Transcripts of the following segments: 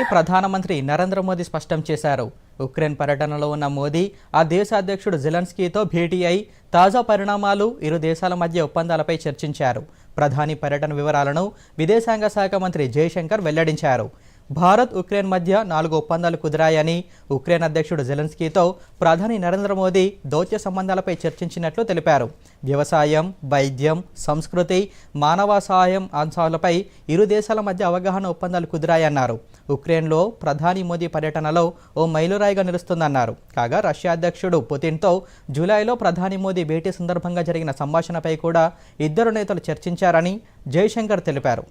ప్రధానమంత్రి నరేంద్ర మోదీ స్పష్టం చేశారు. ఉక్రెయిన్ పర్యటనలో ఉన్న మోదీ ఆ దేశ అధ్యక్షుడు జెలెన్స్కీతో భేటీ అయి తాజా పరిణామాలు ఇరు దేశాల మధ్య ఒప్పందాలపై చర్చించారు. ప్రధాని పర్యటన వివరాలను విదేశాంగ శాఖ మంత్రి జయశంకర్ వెల్లడించారు. భారత్ ఉక్రెయిన్ మధ్య నాలుగు ఒప్పందాలు కుదిరాయని ఉక్రెయిన్ అధ్యక్షుడు జెలెన్స్కీతో ప్రధాని నరేంద్ర మోదీ దౌత్య సంబంధాలపై చర్చించినట్లు తెలిపారు. వ్యవసాయం వైద్యం సంస్కృతి మానవ సహాయం అంశాలపై ఇరు దేశాల మధ్య అవగాహన ఒప్పందాలు కుదిరాయన్నారు. ఉక్రెయిన్లో ప్రధాని మోదీ పర్యటనలో ఓ మైలురాయిగా నిలుస్తుందన్నారు. కాగా రష్యా అధ్యక్షుడు పుతిన్తో జూలైలో ప్రధాని మోదీ భేటీ సందర్భంగా జరిగిన సంభాషణపై కూడా ఇద్దరు నేతలు చర్చించారని జైశంకర్ తెలిపారు.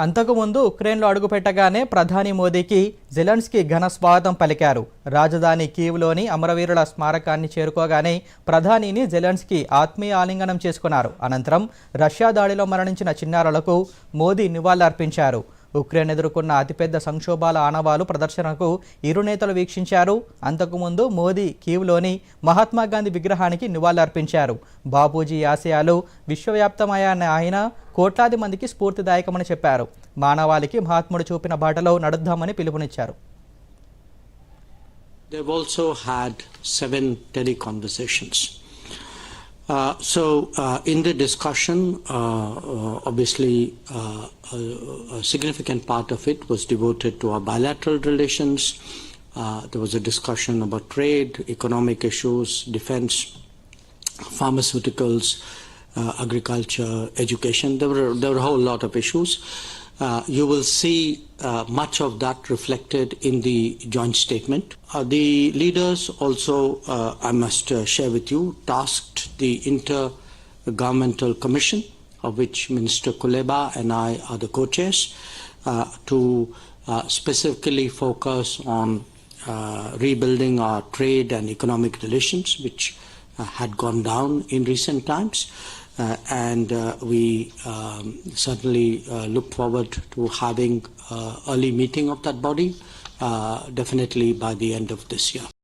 అంతకుముందు ఉక్రెయిన్లో అడుగుపెట్టగానే ప్రధాని మోదీకి జిలెన్స్కీ ఘన స్వాగతం పలికారు. రాజధాని కీవ్లోని అమరవీరుల స్మారకాన్ని చేరుకోగానే ప్రధానిని జెలెన్స్కీ ఆత్మీయ ఆలింగనం చేసుకున్నారు. అనంతరం రష్యా దాడిలో మరణించిన చిన్నారులకు మోదీ నివాళులర్పించారు. ఉక్రెయిన్ ఎదుర్కొన్న అతిపెద్ద సంక్షోభాల ఆనవాలు ప్రదర్శనకు ఇరు నేతలు వీక్షించారు. అంతకుముందు మోదీ కీవ్లోని మహాత్మా గాంధీ విగ్రహానికి నివాళులర్పించారు. బాపూజీ ఆశయాలు విశ్వవ్యాప్తమయ్యాన్న ఆయన కోట్లాది మందికి స్ఫూర్తిదాయకమని చెప్పారు. మానవాళికి మహాత్ముడు చూపిన బాటలో నడుద్దామని పిలుపునిచ్చారు. They've also had seven teleconversations. Uh, so, uh, in the discussion, uh, uh, obviously, uh, a, a significant part of it was devoted to our bilateral relations. Uh, there was a discussion about trade, economic issues, defense, pharmaceuticals, agriculture, education. There were there were a whole lot of issues. Uh, you will see uh, much of that reflected in the joint statement. Uh, the leaders also, uh, I must uh, share with you, tasked the Inter-Governmental Commission, of which Minister Kuleba and I are the co-chairs, uh, to specifically focus on rebuilding our trade and economic relations, which had gone down in recent times. Uh, and uh, we um, certainly uh, look forward to having early meeting of that body, definitely by the end of this year.